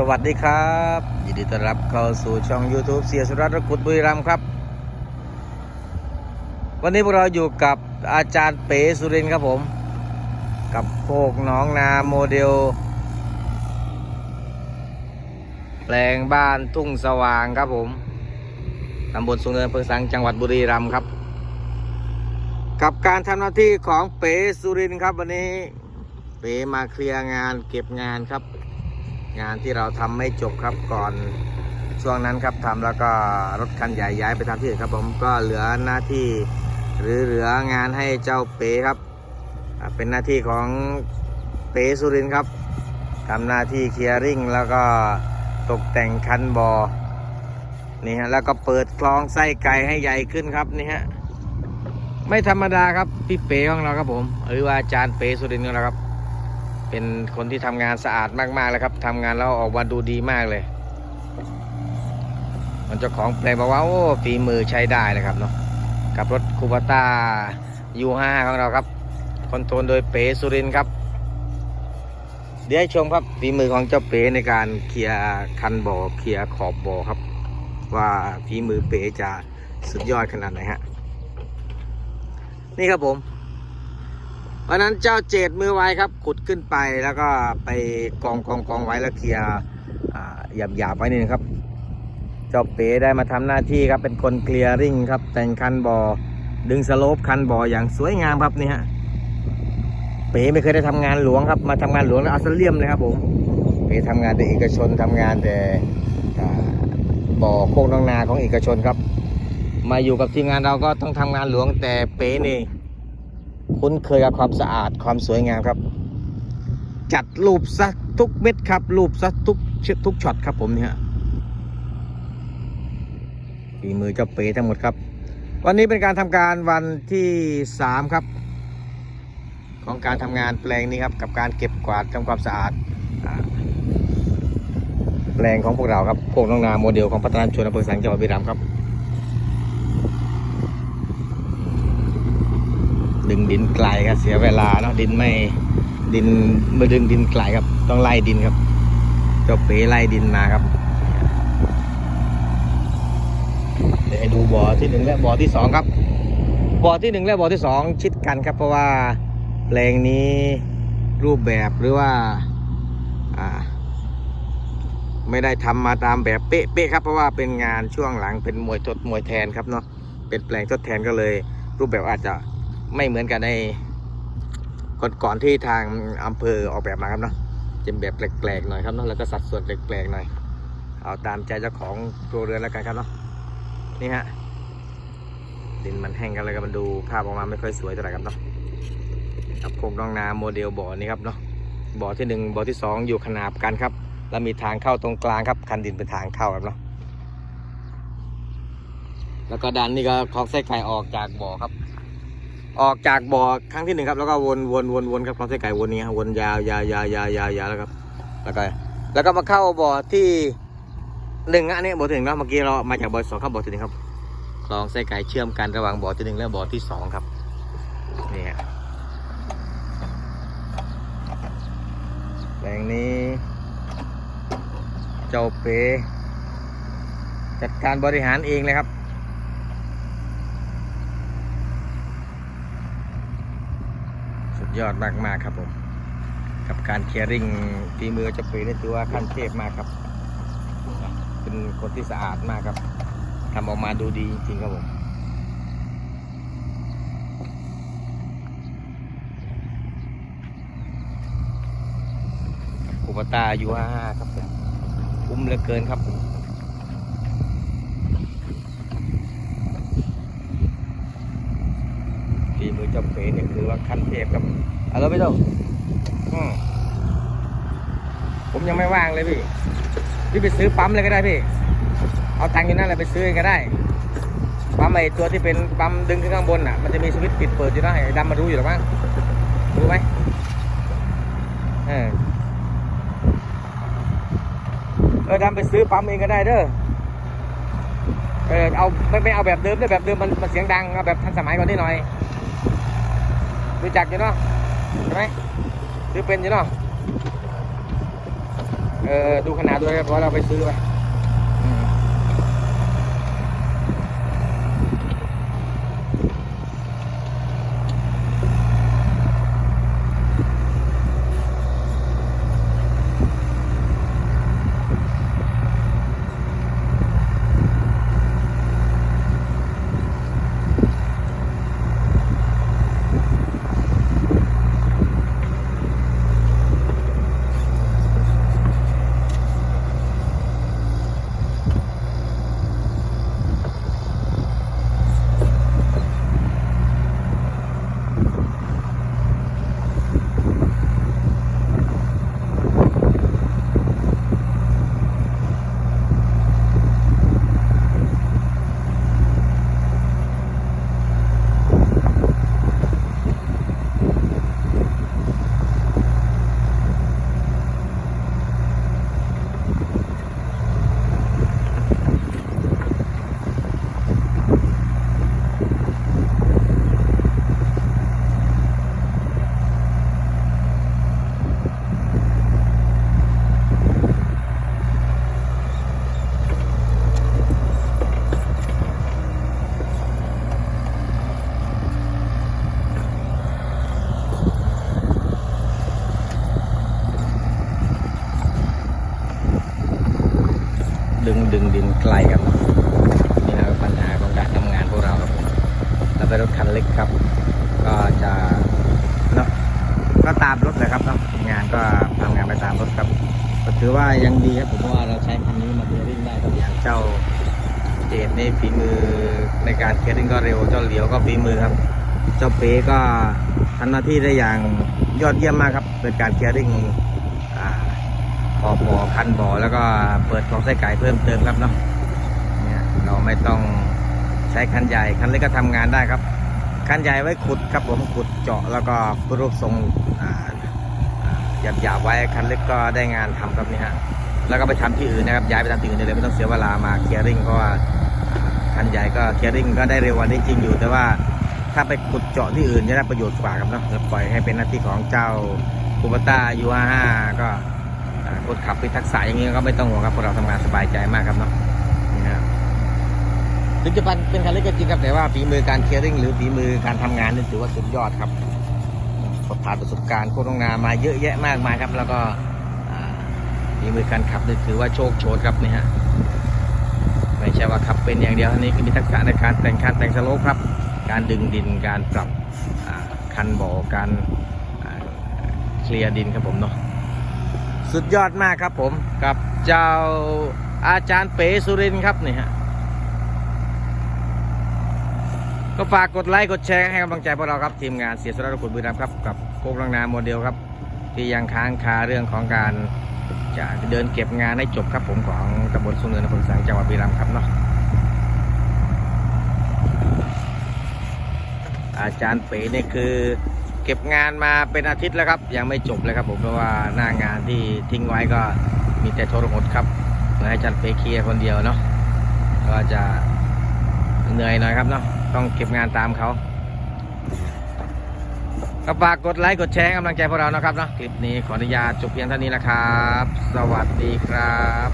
สวัสดีครับ ยินดีต้อนรับเข้าสู่ช่อง YouTube เสียสุรัตน์กุลบุรีรัมย์ครับ วันนี้พวกเราอยู่กับอาจารย์เป๋สุรินครับผม กับโคกหน้องนาโมเดล แปลงบ้านทุ่งสว่างครับผมตำบลสุงเนินอำเภอสังจังหวัดบุรีรัมย์ครับ กับการทำหน้าที่ของเป๋สุรินครับวันนี้ เป๋มาเคลียร์งานเก็บงานครับ งานที่เราทำไม่จบครับก่อนช่วงนั้นครับทำแล้วก็รถคันใหญ่ย้ายไปทำที่อื่นครับผมก็เหลือหน้าที่หรือเหลืองานให้เจ้าเป๋ครับเป็นหน้าที่ของเป๋สุรินครับทำหน้าที่เคลียร์ริงแล้วก็ตกแต่งคันบอ่อนี่ฮะแล้วก็เปิดคลองไส้ไก่ให้ใหญ่ขึ้นครับนี่ฮะไม่ธรรมดาครับพี่เป๋ของเราครับผม หรือว่าอาจารย์เป๋สุรินของเราครับ เป็นคนที่ทำงานสะอาดมากๆเลยครับทำงานแล้วออกมาดูดีมากเลย มันเจ้าของแปลงบอกว่าโอ้ฝีมือใช้ได้เลยครับเนาะกับรถคูปต้ายูห้าของเราครับคอนโทรลโดยเป๋สุรินครับ เดี๋ยวให้ชมครับฝีมือของเจ้าเป๋ในการเคลียร์คันบ่อเคลียร์ขอบบ่อครับ ว่าฝีมือเป๋จะสุดยอดขนาดไหนฮะนี่ครับผม วันนั้นเจ้าเจดมือไว้ครับ ขุดขึ้นไปแล้วก็ไปกองกองกองไว้แล้วเคลียร์หยาบหยาบไว้นี่นครับ เจ้าเป๋ได้มาทำหน้าที่ครับเป็นคนเคลียร์ริ่งครับ แต่งคันบอ่อดึงสโลปคันบ่ออย่างสวยงามครับนี่ฮะเป๋ไม่เคยได้ทำงานหลวงครับ มาทำงานหลวงแล้วเอาเสเลียมเลยครับผมเป๋ทำงานแต่เอกชนทำงานแต่อ่าบ่อโคกน้องนาของเอกชนครับ มาอยู่กับทีมงานเราก็ต้องทำงานหลวงแต่เป๋นี่ คุ้นเคยกับความสะอาดความสวยงามครับ จัดรูปซะทุกเม็ดครับ รูปซะทุกทุกช็อตครับผมเนี่ยฝีมือเจ้าเป๋ทั้งหมดครับ วันนี้เป็นการทำการวันที่สามครับ ของการทำงานแปลงนี้ครับ กับการเก็บกวาดทำความสะอาดแปลงของพวกเราครับโคกน้องนาโมเดลของพัฒนาชนอำเภอสังจังหวัดบุรีรัมย์ครับ ดึงดินไกลครับเสียเวลาเนาะดินไม่ดินไม่ดึงดินไกลครับ ต้องไล่ดินครับเจ้าเป๋ไล่ดินมาครับ เดี๋ยวให้ดูบ่อที่หนึ่งและบ่อที่สองครับบ่อที่หนึ่งและบ่อที่สองชิดกันครับ เพราะว่าแปลงนี้รูปแบบหรือว่าอ่าไม่ได้ทำมาตามแบบเป๊ะๆครับ เพราะว่าเป็นงานช่วงหลังเป็นมวยทดมวยแทนครับเนาะเป็นแปลงทดแทนก็เลย รูปแบบอาจจะ ไม่เหมือนกันในก่อนก่อนที่ทางอำเภอออกแบบมาครับเนาะจะเป็นแบบแปลกๆหน่อยครับเนาะแล้วก็สัดส่วนแปลกๆหน่อย เอาตามใจเจ้าของครัวเรือนแล้วกันครับเนาะนี่ฮะดินมันแห้งกันเลยครับมันดูภาพออกมาไม่ค่อยสวยเท่าไหร่ครับเนาะครับโคกน้องนาโมเดลบ่อนี้ครับเนาะบ่อที่หนึ่งบ่อที่สองอยู่ขนาบกันครับ แล้วมีทางเข้าตรงกลางครับ คันดินเป็นทางเข้าครับเนาะแล้วก็ดันนี่ก็คลองไส้ไก่ออกจากบ่อครับ ออกจากบ่อครั้งที่หนึ่งครับแล้วก็วนวนวนวนครับคลองไส้ไก่วนนี้ครับวนยาวยาวยาวยาวยาวยาวแล้วครับ แล้วก็แล้วก็มาเข้าบ่อที่หนึ่งอันนี้บ่อที่หนึ่งแล้วเมื่อกี้เรามาจากบ่อสองเข้าบ่อที่หนึ่งครับคลองไส้ไก่เชื่อมกันระหว่างบ่อที่หนึ่งและบ่อที่สองครับนี่ฮะแปลงนี้ เจ้าเปจัดการบริหารเองเลยครับ สุด ยอดมากมากๆครับผม กับการเคลียร์ริงฝีมือจะปีนี่ถือว่าขั้นเทพมากครับ เป็นคนที่สะอาดมากครับทำออกมาดูดีจริงๆครับผมอุปตาอายุห้าครับผมคุ้มเหลือเกินครับฝีมื อเจ้าเป๋เนี่ยคือว่าขั้นเทพครับเอาแล้วไม่ต้องอืมผมยังไม่ว่างเลยพี่พี่ไปซื้อปั๊มเลยก็ได้พี่ เอาตังค์อยู่นั่นแหละไปซื้อเองก็ได้ปั๊มไอ้ตัวที่เป็นปั๊มดึงขึ้นข้างบนอะมันจะมีสวิตช์ปิดเปิดอยู่นะไอ้ดำมารู้อยู่หรอมั้งรู้ไหมเออเออดำไปซื้อปั๊มเองก็ได้เด้อเออเอาไม่ไม่เอาแบบเดิมด้วยแบบเดิมมันมันเสียงดังเอาแบบทันสมัยกว่านี้หน่อย รู้จักอยู่เนาะใช่ไหมซื้อเป็นอยู่เนาะเออดูขนาดด้วยครับเพราะเราไปซื้อไปอืม ดึงดินไกลครับนี่นะครับปัญหาของการทำงานพวกเราครับผมแล้วเป็นรถคันเล็กครับ ก็จะเนาะก็ตามรถเลยครับเนาะงานก็ทำงานไปตามรถครับก็ถือว่ายังดีครับผมเพราะว่าเราใช้คันนี้มาเทอริ่งได้ครับอย่างเจ้าเจดนี่ฝีมือในการเคริ่งก็เร็วเจ้าเหลียวก็ฝีมือครับ เจ้าเป๊ก็ทำหน้าที่ได้อย่างยอดเยี่ยมมากครับเป็นการเคริ่งอ่า พอพอคันบ่อแล้วก็เปิดกองไส้ไก่เพิ่มเติมครับเนาะเนี่ยเราไม่ต้องใช้คันใหญ่คันเล็กก็ทำงานได้ครับ คันใหญ่ไว้ขุดครับผมขุดเจาะแล้วก็รูปทรงอ่าอ่าหยาบๆไว้คันเล็กก็ได้งานทำครับนี่ฮะแล้วก็ไปทำที่อื่นนะครับย้ายไปทำที่อื่นเลยไม่ต้องเสียเวลามาเคลียร์ริงเพราะว่าคันใหญ่ก็เคลียร์ริงก็ได้เร็วกวันนี้จริงอยู่แต่ว่าถ้าไปขุดเจาะที่อื่นจะได้ประโยชน์กว่าครับเนาะปล่อยให้เป็นหน้าที่ของเจ้าคูปต้ายูห้าก็ คนขับมีทักษะอย่างนี้ก็ไม่ต้องห่วงครับพวกเราทำงานสบายใจมากครับเนาะนี่ครับถึงจะเป็นเป็นคันเล็กก็จริงครับแต่ว่าฝีมือการเคียร์ริงหรือฝีมือการทำงานนี่ถือว่าสุดยอดครับผมผ่านประสบการณ์โคตรงานมาเยอะแยะมากมายครับ แล้วก็ฝีมือการขับนี่ถือว่าโชคโชนครับนี่ฮะไม่ใช่ว่าขับเป็นอย่างเดียวอันนี้มีทักษะในการแต่งคันแต่งสโลปครับ การดึงดินการปรับคันบ่อการเคลียร์ดินครับผมเนาะ สุดยอดมากครับผมกับเจ้าอาจารย์เป๋สุรินครับนี่ฮะก็ฝากกดไลค์กดแชร์ให้กำลังใจพวกเราครับทีมงานเสียสละคุณบุรีรัมย์ครับกับโคกลังนาโมเดลครับ ที่ยังค้างคาเรื่องของการจะเดินเก็บงานให้จบครับผมของตำบลสุนเนินอำเภอสังจังหวัดบุรีรัมย์ครับเนาะอาจารย์เป๋นี่คือ เก็บงานมาเป็นอาทิตย์แล้วครับ ยังไม่จบเลยครับผมเพราะว่าหน้างานที่ทิ้งไว้ก็มีแต่โทรหดครับให้จันเปเคลียร์คนเดียวเนาะก็จะเหนื่อยหน่อยครับเนาะต้องเก็บงานตามเขาก็ฝากกดไลค์กดแชร์กำลังใจพวกเรานะครับเนาะคลิปนี้ขออนุญาตจบเพียงเท่านี้นะครับ สวัสดีครับ